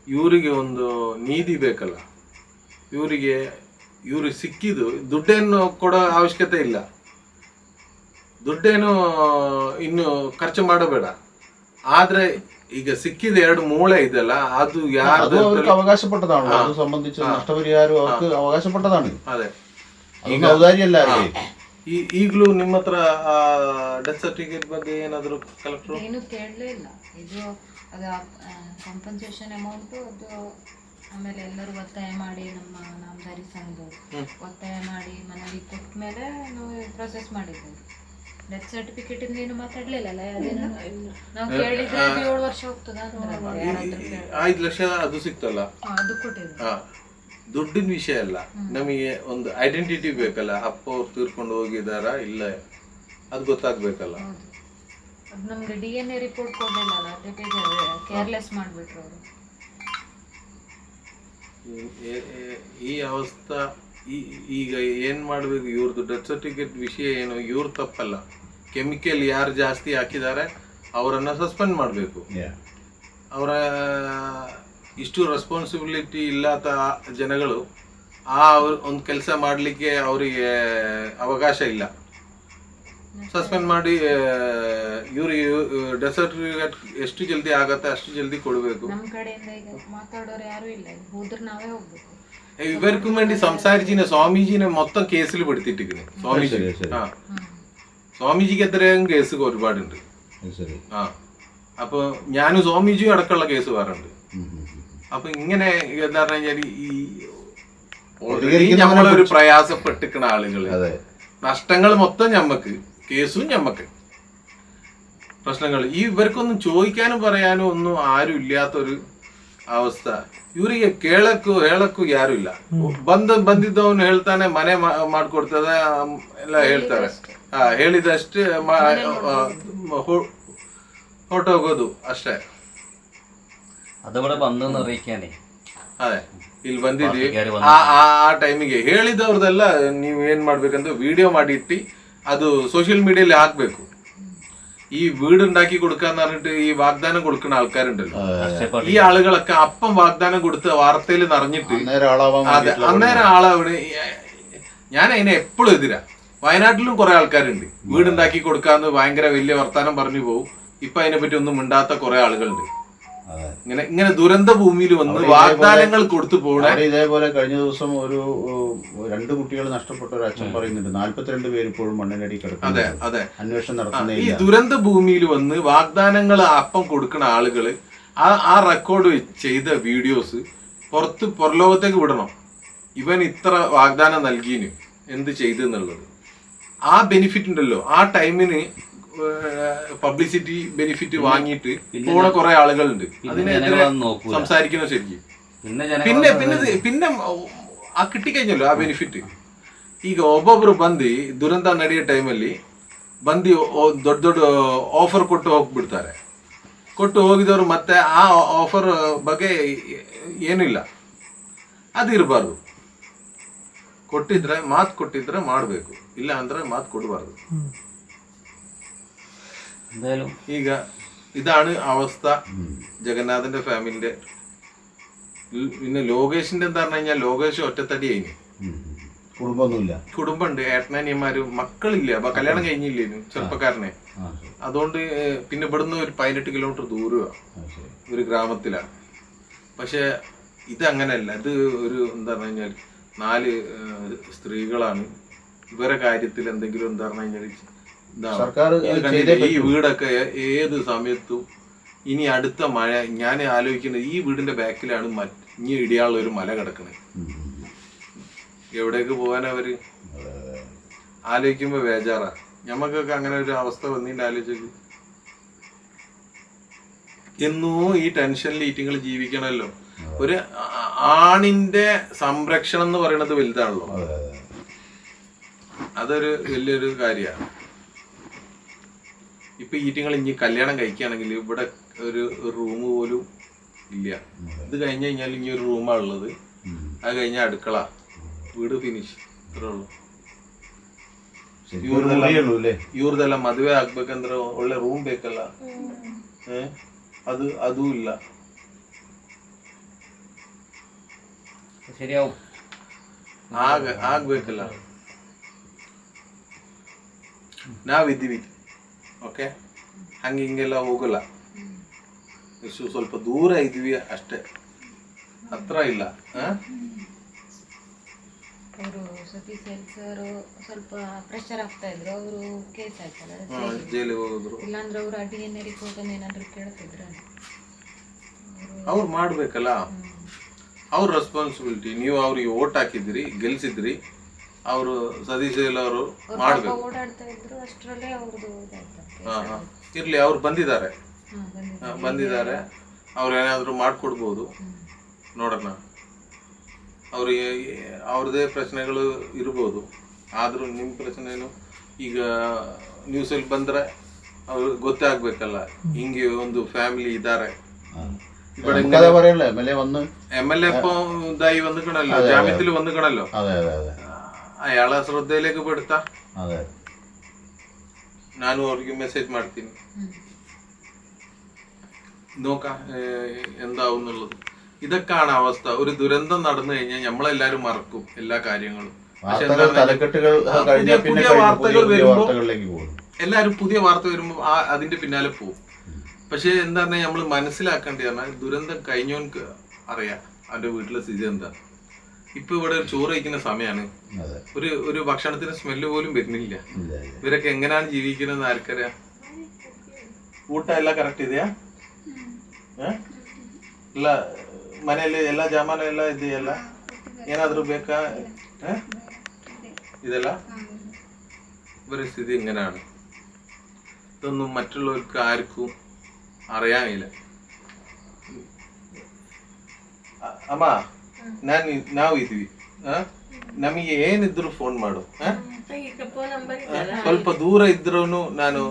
ಇವರಿಗೆ ಒಂದು ನೀತಿ ಬೇಕಲ್ಲ ಇವರಿಗೆ ಇವರು ಸಿಕ್ಕಿದ್ದು ದುಡ್ಡೇನು ಕೊಡೋ ಅವಶ್ಯಕತೆ ಇಲ್ಲ ದುಡ್ಡೇನು ಇನ್ನು ಖರ್ಚು ಮಾಡಬೇಡ ಆದ್ರೆ ಈಗ ಸಿಕ್ಕಿದ ಎರಡು ಮೂಳೆ ಇದೆಲ್ಲ ಅದು അത് ಯಾರ್ದು അവർക്ക് ಅಂತ- അവകാശപ്പെട്ടതാണല്ലോ അത് സംബന്ധിച്ച് നഷ്ടപരിഹാരം അവർക്ക് അവകാശപ്പെട്ടതാണ് ಅದೇ അത് ഔദാര്യമല്ല അവരെ. ಈ ಈಗಲೂ ನಿಮ್ಮ ಹತ್ರ ಡೆತ್ ಸರ್ಟಿಫಿಕೇಟ್ ಬಗ್ಗೆ ಏನಾದರೂ ಕಲೆಕ್ಟರ್ ಏನು ಕೇಳಲೇ ಇಲ್ಲ. ಇದು ಅದು ಕಾಂಪನ್ಸೇಷನ್ ಅಮೌಂಟು ಅದು ಆಮೇಲೆ ಎಲ್ಲರೂ ಒತ್ತಾಯ ಮಾಡಿ ನಮ್ಮ ನಾಮದಾರಿ ಸಂಘ ಒತ್ತಾಯ ಮಾಡಿ ಮನವಿ ಕೊಟ್ಟ ಮೇಲೆ ನಾವು ಪ್ರೊಸೆಸ್ ಮಾಡಿದ್ವಿ ಡೆತ್ ಸರ್ಟಿಫಿಕೇಟ್ ಇಂದ ಏನು ಮಾತಾಡ್ಲಿಲ್ಲಲ್ಲ ಅದೇನು ನಾವು ಕೇಳಿದ್ರೆ ಏಳು ವರ್ಷ ಹೋಗ್ತದ ಐದು ಲಕ್ಷ ಅದು ಸಿಕ್ತಲ್ಲ ಅದು ಕೊಟ್ಟಿದ್ರು. ಹಾ. ದುಡ್ಡಿನ ವಿಷಯ ಅಲ್ಲ. ನಮಗೆ ಒಂದು ಐಡೆಂಟಿಟಿ ಬೇಕಲ್ಲ. ಅಪ್ಪ ಅವ್ರು ತೀರ್ಕೊಂಡು ಹೋಗಿದಾರಾ ಇಲ್ಲ? ಅದು ಗೊತ್ತಾಗ್ಬೇಕಲ್ಲ. ಅದು ನಮ್ಗೆ ಡಿ ಎನ್ ಎ ರಿಪೋರ್ಟ್ ಕೊಡ್ಲಿಲ್ಲಲ್ಲ ಅದಕ್ಕೆ ಕೇರ್ಲೆಸ್ ಮಾಡ್ಬಿಟ್ರು ಅವರು. ಈ- ಈ- ಈ- ಈ ಅವಸ್ಥಾ ಈ- ಈಗ ಏನ್ ಮಾಡ್ಬೇಕು? ಇವ್ರದ್ದು ಡೆತ್ ಸರ್ಟಿಫಿಕೇಟ್ ವಿಷಯ ಏನು? ಇವ್ರ ತಪ್ಪಲ್ಲ. ಕೆಮಿಕಲ್ ಯಾರು ಜಾಸ್ತಿ ಹಾಕಿದ್ದಾರೆ ಅವರನ್ನ ಸಸ್ಪೆಂಡ್ ಮಾಡಬೇಕು. ಅವರ ಇಷ್ಟು ರೆಸ್ಪಾನ್ಸಿಬಿಲಿಟಿ ಇಲ್ಲದ ಜನಗಳು ಆ ಒಂದು ಕೆಲಸ ಮಾಡಲಿಕ್ಕೆ ಅವರಿಗೆ ಅವಕಾಶ ಇಲ್ಲ ಸಸ್ಪೆಂಡ್ ಮಾಡಿ ಇವ್ರಿಗೆ ಡೆತ್ ಸರ್ಟಿಫಿಕೇಟ್ ಎಷ್ಟು ಜಲ್ದಿ ಆಗತ್ತೆ ಅಷ್ಟು ಜಲ್ದಿ ಕೊಡಬೇಕು ನಮ್ಮ ಕಡೆಯಿಂದ ಈಗ ಮಾತಾಡೋರು ಯಾರು ಇಲ್ಲ ಈಗ ಹೋದ್ರೆ ನಾವೇ ಹೋಗ್ಬೇಕು ഇവർക്കും വേണ്ടി സംസാരിച്ചിന് സ്വാമിജിനെ മൊത്തം കേസിൽ പെടുത്തിട്ടിരിക്കുന്നു സ്വാമിജി ശരി, ശരി. ആ സ്വാമിജിക്ക് എത്രയും കേസ് ഒരുപാടുണ്ട് ശരി ആ അപ്പൊ ഞാനും സ്വാമിജിയും അടക്കമുള്ള കേസ് വേറെ ഉണ്ട് ഉം, ഉം, ഉം. അപ്പൊ ഇങ്ങനെ എന്താ പറഞ്ഞു കഴിഞ്ഞാൽ ഈ ഒടുങ്ങി നമ്മളൊരു പ്രയാസപ്പെട്ടിക്കണ ആളുകൾ അതെ. നഷ്ടങ്ങൾ മൊത്തം ഞമ്മക്ക് കേസും ഞമ്മക്ക്. പ്രശ്നങ്ങൾ ഈ ഇവർക്കൊന്നും ചോദിക്കാനും പറയാനും ഒന്നും ആരും ഇല്ലാത്തൊരു അവസ്ഥ. ಇವ್ರಿಗೆ ಕೇಳಕ್ಕೂ ഇല്ല. ബന്ധം ಇಲ್ಲ ഹേൾത്താനെ മനെ ಹೇಳ್ತಾನೆ ಮನೆ ಮಾಡ್ಕೊಡ್ತದ ಎಲ್ಲ ಹೇಳ್ತಾರೆ ഫോട്ടോ ಹೊಟ್ಟೋಗೋದು അഷ്ടേ. അതിവിടെ ಬಂದನ್ನು അറിയിക്കാനേ ಅದೇ ಇಲ್ಲಿ ಬಂದಿದ್ವಿ ಪಾರ್ಟಿಗಾರು ಆ ಆ ಆ ಟೈಮಿಗೆ ಹೇಳಿದವ್ರದೆಲ್ಲ ನೀವು ಏನ್ ಮಾಡ್ಬೇಕಂದ್ರೆ ವಿಡಿಯೋ ಮಾಡಿ ಇಟ್ಟು ಅದು സോഷ്യൽ മീഡിയയിൽ ಹಾಕ್ಬೇಕು ഈ വീടുണ്ടാക്കി കൊടുക്കാന്ന് പറഞ്ഞിട്ട് ഈ വാഗ്ദാനം കൊടുക്കുന്ന ആൾക്കാരുണ്ടല്ലോ രാഷ്ട്രീയ ഈ ആളുകളൊക്കെ അപ്പം വാഗ്ദാനം കൊടുത്ത് വാർത്തയിൽ നിറഞ്ഞിട്ട് അന്നേരം ആളാവാൻ അതെ വേണ്ടിയിട്ടുള്ള അന്നേരം ആളവിടെ ഞാൻ അതിനെ എപ്പോഴും എതിരാ വയനാട്ടിലും കുറെ ആൾക്കാരുണ്ട് വീടുണ്ടാക്കി കൊടുക്കാന്ന് ഭയങ്കര വലിയ വർത്താനം പറഞ്ഞു പോകും ഇപ്പൊ അതിനെപ്പറ്റി ഒന്നും മിണ്ടാത്ത കുറെ ആളുകളുണ്ട് അതെ. ഇങ്ങനെ ഇങ്ങനെ ദുരന്ത ഭൂമിയിൽ വന്ന് വാഗ്ദാനങ്ങൾ കൊടുത്തു പോകണം ഇതേപോലെ കഴിഞ്ഞ ദിവസം ഒരു രണ്ട് കുട്ടികൾ നഷ്ടപ്പെട്ട ഒരു അച്ഛൻ പറയുന്നുണ്ട്. നാല്പത്തിരണ്ട് പേര് ഇപ്പോഴും മണ്ണിനടി കിടക്കും അതെ അതെ. അന്വേഷണം നടത്തുന്ന ഈ ദുരന്ത ഭൂമിയിൽ വന്ന് വാഗ്ദാനങ്ങൾ അപ്പം കൊടുക്കുന്ന ആളുകൾ ആ ആ റെക്കോർഡ് ചെയ്ത വീഡിയോസ് പുറത്ത് പുറലോകത്തേക്ക് വിടണം. ഇവൻ ഇത്ര വാഗ്ദാനം നൽകിയിന് എന്ത് ചെയ്തു എന്നുള്ളത് ആ ബെനിഫിറ്റ് ഉണ്ടല്ലോ. ആ ടൈമിന് പബ്ലിസിറ്റി ബെനിഫിറ്റ് വാങ്ങിയിട്ട് പോണ കുറെ ആളുകളുണ്ട്. അതിനെതിരെ സംസാരിക്കണം ശരിക്കും. പിന്നെ പിന്നെ പിന്നെ ആ കിട്ടിക്കഴിഞ്ഞല്ലോ ആ ಬೆನಿಫಿಟ್ ಈಗ ಒಬ್ಬೊಬ್ರು ಬಂದು ದುರಂತ ನಡೆಯೋ ಟೈಮಲ್ಲಿ ಬಂದು ದೊಡ್ಡ ದೊಡ್ಡ ಆಫರ್ ಕೊಟ್ಟು ಹೋಗ್ಬಿಡ್ತಾರೆ ಕೊಟ್ಟು ಹೋಗಿದವರು ಮತ್ತೆ ಆ ಆಫರ್ ಬಗ್ಗೆ ಏನಿಲ್ಲ ಅದು ಇರಬಾರ್ದು ಕೊಟ್ಟಿದ್ರೆ ಮಾತು ಕೊಟ್ಟಿದ್ರೆ ಮಾಡಬೇಕು ಇಲ್ಲ ಅಂದ್ರೆ ಮಾತು ಕೊಡಬಾರ್ದು എന്തായാലും. ಈಗ ഇതാണ് അവസ്ഥ ജഗന്നാഥന്റെ ഫാമിലിന്റെ. പിന്നെ ലോകേഷിന്റെ എന്താ പറഞ്ഞു കഴിഞ്ഞാൽ ലോകേഷ് ഒറ്റത്തടി കഴിഞ്ഞു. കുടുംബമൊന്നുമില്ല. കുടുംബമുണ്ട് ഏട്ടനനിയന്മാരും മക്കളില്ല. അപ്പൊ കല്യാണം കഴിഞ്ഞില്ലേനു ചെറുപ്പക്കാരനെ? അതുകൊണ്ട് പിന്നെ ഇവിടുന്ന് ഒരു പതിനെട്ട് കിലോമീറ്റർ ദൂരമാണ് ഒരു ഗ്രാമത്തിലാണ്. പക്ഷെ ഇതങ്ങനെയല്ല ഇത് ഒരു എന്താ പറഞ്ഞു കഴിഞ്ഞാൽ നാല് സ്ത്രീകളാണ്. ഇവരെ കാര്യത്തിൽ എന്തെങ്കിലും എന്താ പറഞ്ഞു കഴിഞ്ഞാൽ. സർക്കാർ ഈ വീടൊക്കെ ഏത് സമയത്തും ഇനി അടുത്ത മഴ ഞാൻ ആലോചിക്കുന്നത് ഈ വീടിന്റെ ബാക്കിലാണ് ഇനി ഇടിയാനുള്ള ഒരു മല കിടക്കുന്നത്. എവിടേക്ക് പോകാൻ അവർ? ആലോചിക്കുമ്പോ ബേജാറാ. ഞമ്മക്കൊക്കെ അങ്ങനെ ഒരു അവസ്ഥ വന്നിട്ട് ആലോചിച്ചു. എന്നോ ഈ ടെൻഷനിൽ ഈറ്റിങ്ങൾ ജീവിക്കണല്ലോ. ഒരു ആണിന്റെ സംരക്ഷണം എന്ന് പറയുന്നത് വലുതാണല്ലോ. അതെ, അതെ. അതൊരു വലിയൊരു കാര്യമാണ്. ഇപ്പൊ ഈറ്റിങ്ങൾ ഇനി കല്യാണം കഴിക്കുകയാണെങ്കിൽ ഇവിടെ ഒരു റൂം പോലും ഇല്ല. ഇത് കഴിഞ്ഞ് കഴിഞ്ഞാൽ ഇനി ഒരു റൂമാ ഉള്ളത്. അത് കഴിഞ്ഞ അടുക്കള. വീട് ഫിനിഷ് ഇത്രേ ഉള്ളൂ. ಇವ್ರದೆಲ್ಲ ಮದುವೆ റൂം ಒಳ್ಳೆ ರೂಮ್ ಬೇಕಲ್ಲ ಅದು ಅದು ಇಲ್ಲ ಆಗ ಆಗ್ಬೇಕಲ್ಲ ಹಂಗೆ ಹಿಂಗೆಲ್ಲ ಹೋಗಲ್ಲ. ಎಷ್ಟು ಸ್ವಲ್ಪ ದೂರ ಇದ್ವಿ ಅಷ್ಟೇ. ಹತ್ರ ಇಲ್ಲ? ಅವರು ಸತೀಶ್ ಸರ್ ಸ್ವಲ್ಪ ಪ್ರೆಷರ್ ಆಗ್ತಾ ಇದ್ರು. ಅವರು ಕೇಸ್ ಜೈಲಿಗೆ ಹೋಗಿದ್ರು. ಇಲ್ಲಾಂದ್ರೆ ಅವ್ರು ಡಿ ಎನ್ ಎ ರಿಪೋರ್ಟ್ ಏನಾದ್ರು ಕೇಳ್ತಿದ್ರ? ಅವ್ರು ಮಾಡ್ಬೇಕಲ್ಲ. ಅವ್ರ ರೆಸ್ಪಾನ್ಸಿಬಿಲಿಟಿ ನೀವು ಅವ್ರಿಗೆ ಓಟ್ ಹಾಕಿದ್ರಿ ಗೆಲ್ಸಿದ್ರಿ ಅವರು ಸತೀಶ್ ಅವರು ಅವ್ರ ಮಾಡ್ಬೇಕು. ಓಡಾಡ್ತಾ ಇದ್ರು ಅಷ್ಟರಲ್ಲೇ ಅವ್ರದ್ದು ಹಾ ಹಾ. ಇರ್ಲಿ ಅವ್ರು ಬಂದಿದ್ದಾರೆ ಹಾ, ಬಂದಿದೆ. ಹಾ, ಬಂದಿದ್ದಾರೆ ಅವ್ರು ಏನಾದರೂ ಮಾಡಿಕೊಡ್ಬೋದು ನೋಡೋಣ ಅವ್ರಿಗೆ ಅವ್ರದ್ದೇ ಪ್ರಶ್ನೆಗಳು ಇರ್ಬೋದು ಆದರೂ ನಿಮ್ಮ ಪ್ರಶ್ನೆನು ಈಗ ನ್ಯೂಸಲ್ಲಿ ಬಂದರೆ ಅವ್ರಿಗೆ ಗೊತ್ತೇ ಆಗ್ಬೇಕಲ್ಲ ಹಿಂಗೆ ಒಂದು ಫ್ಯಾಮಿಲಿ ಇದ್ದಾರೆ ഇവിടെ നമുക്കത് പറയല്ലേ എം എൽ എ വന്ന് എം എൽ എ ഇപ്പൊ ഇതായി വന്നിക്കണല്ലോ ജാമ്യത്തിൽ വന്നിക്കണല്ലോ അതെ അതെ അതെ അയാളെ ശ്രദ്ധയിലേക്ക് പെടുത്താ അതെ ನಾನು ಅವ್ರಿಗೆ ಮೆಸೇಜ್ ಮಾಡ್ತೀನಿ നോക്കാം ഏഹ്, എന്താവും എന്നുള്ളത് ഇതൊക്കെയാണ് അവസ്ഥ ഒരു ദുരന്തം നടന്നു കഴിഞ്ഞാൽ നമ്മളെല്ലാരും മറക്കും എല്ലാ കാര്യങ്ങളും പക്ഷെ വാർത്തകൾ എന്താണ് തലക്കെട്ടുകൾ ആ, കഴിഞ്ഞാൽ പുതിയ- പിന്നെ പുതിയ കഴിഞ്ഞു. വാർത്തകൾ പുതിയ പുതിയ വരുമ്പോ- വാർത്തകളിലേക്ക് പോകും എല്ലാരും പുതിയ വാർത്ത വരുമ്പോൾ ആ അതിന്റെ പിന്നാലെ പോകും പക്ഷെ എന്താ പറഞ്ഞാൽ നമ്മൾ മനസ്സിലാക്കേണ്ടത് പറഞ്ഞാൽ ദുരന്തം കഴിഞ്ഞവൻക്ക് അറിയാം അവന്റെ വീട്ടിലെ സ്ഥിതി എന്താ ഇപ്പൊ ഇവിടെ ചോറ് കഴിക്കുന്ന സമയമാണ് ഒരു ഒരു ഭക്ഷണത്തിന് സ്മെൽ പോലും വരുന്നില്ല. ഇവരൊക്കെ എങ്ങനെയാണ് ജീവിക്കുന്നത് ആർക്കറിയാം? ಊಟ കറക്റ്റ് ಕರೆಕ್ಟ್ ಇದೆಯಾ മനയിൽ എല്ലാ ಎಲ್ಲ എല്ലാം ഇത് ചെയ്യല്ല? ಏನಾದರೂ ಬೇಕಾ ഇതല്ല? പരിസ്ഥിതി ഇങ്ങനെയാണ് ഇതൊന്നും മറ്റുള്ളവർക്ക് ആർക്കും അറിയാനില്ല. അമ്മ ನಾನು ನಾವು ಇದ್ವಿ. ಹ? ನಮಗೆ ಏನಿದ್ರು ಫೋನ್ ಮಾಡು. ಸ್ವಲ್ಪ ದೂರ ಇದ್ರೂ ನಾನು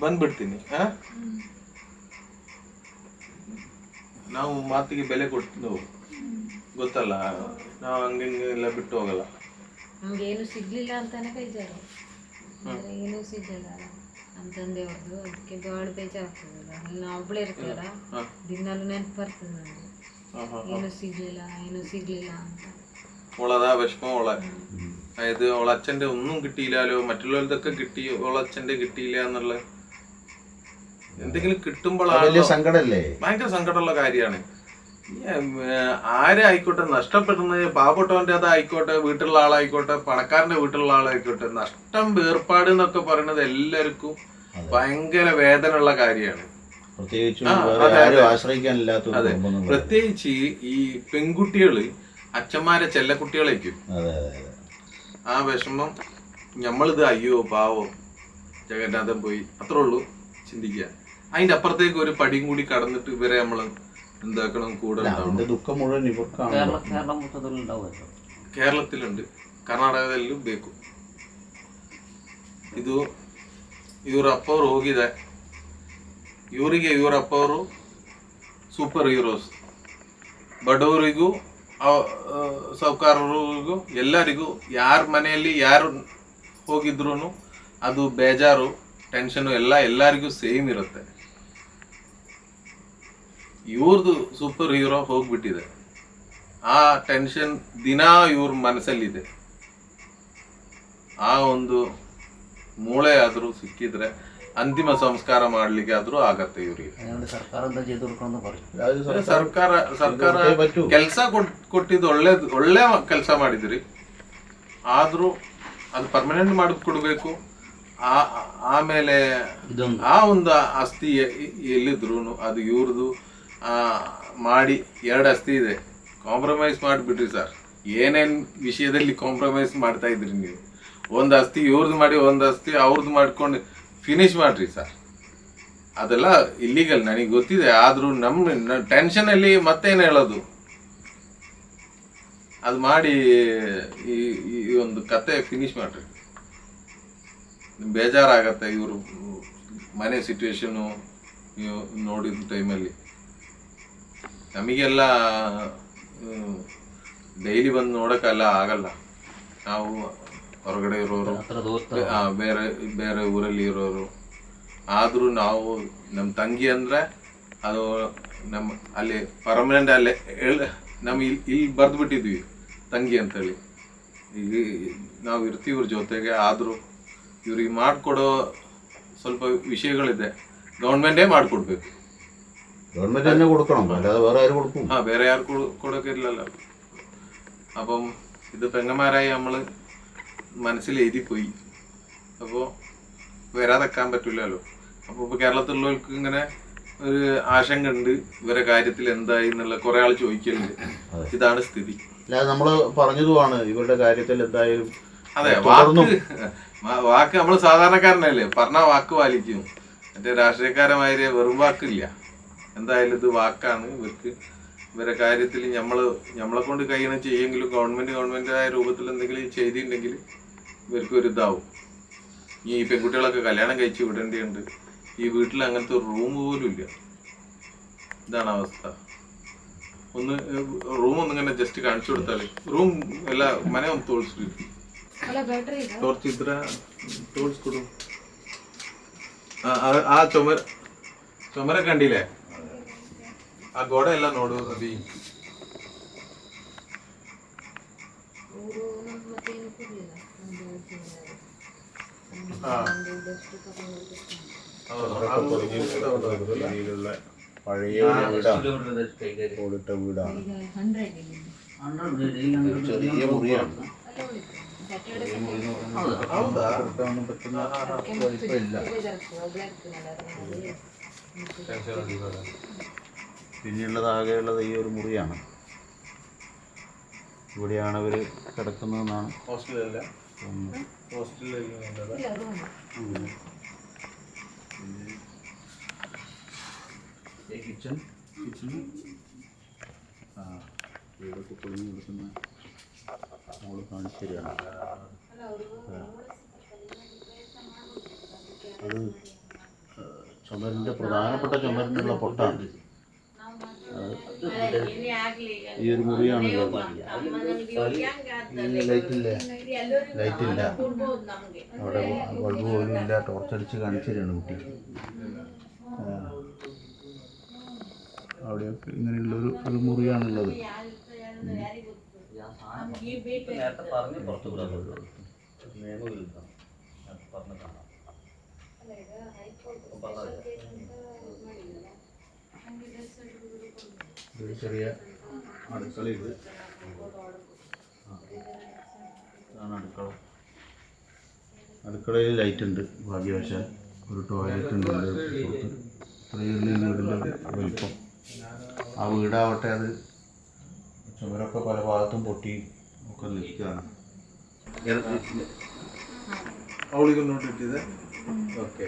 ಬಂದ್ಬಿಡ್ತೀನಿ. ಹಾ ನಾವು ಮಾತಿಗೆ ಬೆಲೆ ಕೊಟ್ಟು ಗೊತ್ತಲ್ಲ? ನಾವು ಹಂಗೆ ಎಲ್ಲ ಬಿಟ್ಟು ಹೋಗಲ್ಲ. ನಮ್ಗೆ ಏನು ಸಿಗ್ಲಿಲ್ಲ ಅಂತಾನೆ ಬೇಜಾರು ಏನು ಸಿಗ್ಲಿಲ್ಲ ನಮ್ಮ ತಂದೆಯವ್ರದ್ದು. ಅದಕ್ಕೆ ಭಾಳ ಬೇಜಾರಾಗ್ತದಲ್ಲ ಅಲ್ಲಿ. ನಾವು ಒಬ್ಳೆ ಇರ್ತೀವಲ್ಲ. ದಿನಾಲು ನೆನಪು ಬರ್ತದೆ ನನಗೆ. ಏನು ಸಿಗ್ಲಿಲ್ಲ ಏನು ಸಿಗ್ಲಿಲ್ಲ ಅಂತ ഓളതാ വിഷമം ഓളെ അതായത് ഓളച്ഛൻ്റെ ഒന്നും കിട്ടിയില്ലല്ലോ മറ്റുള്ളവരതൊക്കെ കിട്ടി ഓളച്ഛൻ്റെ കിട്ടിയില്ല എന്നുള്ള എന്തെങ്കിലും അത് കിട്ടുമ്പോഴാണ് വലിയ സങ്കടല്ലേ ഭയങ്കര സങ്കടമുള്ള കാര്യമാണ് ആരെ ആയിക്കോട്ടെ നഷ്ടപ്പെടുന്നത് പാവപ്പെട്ടവന്റെ അതായിക്കോട്ടെ വീട്ടിലുള്ള ആളായിക്കോട്ടെ പണക്കാരന്റെ വീട്ടിലുള്ള ആളായിക്കോട്ടെ നഷ്ടം വേർപാട് എന്നൊക്കെ പറയുന്നത് എല്ലാവർക്കും ഭയങ്കര വേദന ഉള്ള കാര്യമാണ് പ്രത്യേകിച്ച് പ്രത്യേകിച്ച് ഈ- പെൺകുട്ടികൾ അച്ഛന്മാരെ ചെല്ലക്കുട്ടികളേക്കും അതെ ആ വിഷമം നമ്മളിത് അയ്യോ പാവോ ജഗന്നാഥൻ പോയി. അത്രേ ഉള്ളൂ ചിന്തിക്കുക. അതിന്റെ അപ്പുറത്തേക്ക് ഒരു പടിയും കൂടി കടന്നിട്ട് ഇവരെ നമ്മൾ എന്താക്കണം കൂടെ കേരളത്തിലുണ്ട്. കർണാടകത്തിലും ಬೇಕು ಇದು ಇವರ ಅಪ್ಪವ್ರು ಹೋಗಿದೆ ಇವರಿಗೆ ಇವರ ಅವರು ಸೂಪರ್ ಹೀರೋಸ್ ಬಡವರಿಗೂ ಸಾಹುಕಾರರಿಗೂ, ಎಲ್ಲರಿಗೂ, ಯಾರ ಮನೆಯಲ್ಲಿ ಯಾರು ಹೋಗಿದ್ರು ಅದು ಬೇಜಾರು ಟೆನ್ಷನು ಎಲ್ಲ ಎಲ್ಲರಿಗೂ ಸೇಮ್ ಇರುತ್ತೆ. ಇವ್ರದ್ದು ಸೂಪರ್ ಹೀರೋ ಹೋಗ್ಬಿಟ್ಟಿದೆ. ಆ ಟೆನ್ಷನ್ ದಿನ ಇವ್ರ ಮನಸ್ಸಲ್ಲಿದೆ. ಆ ಒಂದು ಮೂಳೆ ಆದ್ರೂ ಸಿಕ್ಕಿದ್ರೆ ಅಂತಿಮ ಸಂಸ್ಕಾರ ಮಾಡ್ಲಿಕ್ಕೆ ಆದ್ರೂ ಆಗತ್ತೆ ಇವರಿಗೆ. ಸರ್ಕಾರ? ಸರ್ಕಾರ ಕೆಲಸ ಕೊಟ್ಟಿದ್ದು ಒಳ್ಳೆ ಒಳ್ಳೆ ಕೆಲಸ ಮಾಡಿದ್ರಿ. ಆದ್ರೂ ಅದು ಪರ್ಮನೆಂಟ್ ಮಾಡಿದ್ ಕೊಡ್ಬೇಕು. ಆ ಆಮೇಲೆ ಆ ಒಂದು ಆಸ್ತಿ ಎಲ್ಲಿದ್ರು ಅದು ಇವ್ರದ್ದು ಮಾಡಿ ಎರಡು ಆಸ್ತಿ ಇದೆ. ಕಾಂಪ್ರಮೈಸ್ ಮಾಡಿಬಿಟ್ರಿ ಸರ್. ಏನೇನ್ ವಿಷಯದಲ್ಲಿ ಕಾಂಪ್ರಮೈಸ್ ಮಾಡ್ತಾ ಇದ್ರಿ ನೀವು? ಒಂದು ಅಸ್ತಿ ಇವ್ರದ್ದು ಮಾಡಿ ಒಂದು ಅಸ್ತಿ ಅವ್ರದ್ದು ಮಾಡ್ಕೊಂಡು ಫಿನಿಶ್ ಮಾಡ್ರಿ ಸರ್ ಅದೆಲ್ಲ ಇಲ್ಲಿಗಲ್ ನನಗೆ ಗೊತ್ತಿದೆ, ಆದರೂ ನಮ್ಮ ಟೆನ್ಷನ್ ಅಲ್ಲಿ ಮತ್ತೇನು ಹೇಳೋದು? ಅದು ಮಾಡಿ ಈ ಈ ಒಂದು ಕತೆ ಫಿನಿಶ್ ಮಾಡ್ರಿ. ಬೇಜಾರಾಗತ್ತೆ ಇವರು ಮನೆ ಸಿಚುವೇಶನು ನೋಡಿದ ಟೈಮಲ್ಲಿ ನಮಗೆಲ್ಲ ಡೈಲಿ ಬಂದು ನೋಡೋಕ್ಕೆಲ್ಲ ಆಗಲ್ಲ. ನಾವು ಹೊರಗಡೆ ಇರೋರು അത്ര ദൂരത്ത് ಆ, ಬೇರೆ ಬೇರೆ ಊರಲ್ಲಿ ಇರೋರು ಆದರೂ ನಾವು ನಮ್ಮ ತಂಗಿ ಅಂದರೆ ಅದು ನಮ್ಮ ಅಲ್ಲಿ ಪರ್ಮನೆಂಟ್ ಅಲ್ಲೇ ಎಳ್ ನಮ್ಮ ಇಲ್ಲಿ ಇಲ್ಲಿ ಬರೆದ್ಬಿಟ್ಟಿದ್ವಿ ತಂಗಿ ಅಂತೇಳಿ ಈಗ ನಾವು ಇರ್ತೀವಿ ಇವ್ರ ಜೊತೆಗೆ ಆದರೂ ಇವ್ರಿಗೆ ಮಾಡಿಕೊಡೋ ಸ್ವಲ್ಪ ವಿಷಯಗಳಿದೆ ಗೌರ್ಮೆಂಟೇ ಮಾಡಿಕೊಡ್ಬೇಕು ഗവൺമെന്റ് തന്നെ കൊടുക്കണം അല്ലാതെ വേറെ ആര് കൊടുക്കും ആ വേറെ ആർക്കും കൊടുക്കില്ലല്ലോ അപ്പം ഇത് പെങ്ങന്മാരായി നമ്മൾ മനസ്സിൽ പോയി അപ്പോൾ വരാതെക്കാൻ പറ്റില്ലല്ലോ അപ്പോൾ ഇപ്പോൾ കേരളത്തിലുള്ളവർക്ക് ഇങ്ങനെ ഒരു ആശങ്ക ഉണ്ട് ഇവരെ കാര്യത്തിൽ എന്തായി എന്നുള്ള കുറെ ആൾ ചോദിക്കലുണ്ട്. ഇതാണ് സ്ഥിതി. നമ്മൾ പറഞ്ഞതുമാണ് ഇവരുടെ കാര്യത്തിൽ എന്തായാലും അതെ വാക്ക് വാക്ക് നമ്മൾ സാധാരണക്കാരനല്ലേ? പറഞ്ഞ വാക്ക് പാലിക്കും. മറ്റേ രാഷ്ട്രീയക്കാരമായ വെറും വാക്കില്ല. എന്തായാലും ഇത് വാക്കാണ്. ഇവർക്ക് ഇവരെ കാര്യത്തിൽ നമ്മൾ നമ്മളെ കൊണ്ട് കഴിയണം ചെയ്യെങ്കിലും ഗവൺമെന്റ് ഗവൺമെന്റായ രൂപത്തിൽ എന്തെങ്കിലും ചെയ്തിട്ടുണ്ടെങ്കിൽ ഇവർക്ക് ഒരു ഇതാവും ഈ പെൺകുട്ടികളൊക്കെ കല്യാണം കഴിച്ച് വിടേണ്ടതുണ്ട് ഈ വീട്ടിൽ അങ്ങനത്തെ ഒരു റൂം പോലും ഇല്ല. ഇതാണ് അവസ്ഥ. ഒന്ന് റൂം ഒന്ന് ഇങ്ങനെ ജസ്റ്റ് കാണിച്ചു കൊടുത്താൽ. റൂം ಎಲ್ಲ ಮನೆ ಒಂದು ತೋರಿಸ್ಬೇಕು ತೋರಿಸಿದ್ರ ತೋರಿಸ್ಕೊಡು ಆ ಚೊಮರ ಚೊಮರ ಕಂಡಿಲೆ ಆ ಗೋಡೆ ಎಲ್ಲ ನೋಡು ಅದಿ പഴയ വീടാണ്. വീടാണ്. ചെറിയ മുറിയാണ്. പിന്നെയുള്ളത് ആകെയുള്ളത് ഈ ഒരു മുറിയാണ്. ഇവിടെയാണ് അവർ കിടക്കുന്നതെന്നാണ്. ഹോസ്റ്റലല്ല കിച്ചൺ കിച്ചണ് ആ വീടൊക്കെ പൊളിഞ്ഞു കൊടുക്കുന്ന നമ്മൾ കാണിച്ചു തരികയാണ് അത് ചുമരിന്റെ പ്രധാനപ്പെട്ട ചുമരിനുള്ള പൊട്ടാണ് ഈ ഒരു മുറിയാണ് ലൈറ്റില്ല. ലൈറ്റില്ല. അവിടെ ബൾബ് പോലും ഇല്ല. ടോർച്ചടിച്ച് കാണിച്ചിരുന്നു കുട്ടി. അവിടെ ഇങ്ങനെയുള്ള ഒരു മുറിയാണുള്ളത്. നേരത്തെ പുറത്തു വിടാൻ പറഞ്ഞു കാണാം ഇതൊരു ചെറിയ അടുക്കളയുണ്ട് ഇതാണ് അടുക്കള. അടുക്കളയിൽ ലൈറ്റ് ഉണ്ട് ഭാഗ്യവശാൽ ഒരു ടോയ്ലറ്റ് ഉണ്ട് ഇത്രയുള്ള വീടിന്റെ വലിപ്പം. ആ വീടാവട്ടെ അത്. ചുമരൊക്കെ പല ഭാഗത്തും പൊട്ടി ഒക്കെ നിൽക്കുകയാണ്. അവളിക്കൊന്നും ഇട്ടിത് ഓക്കെ.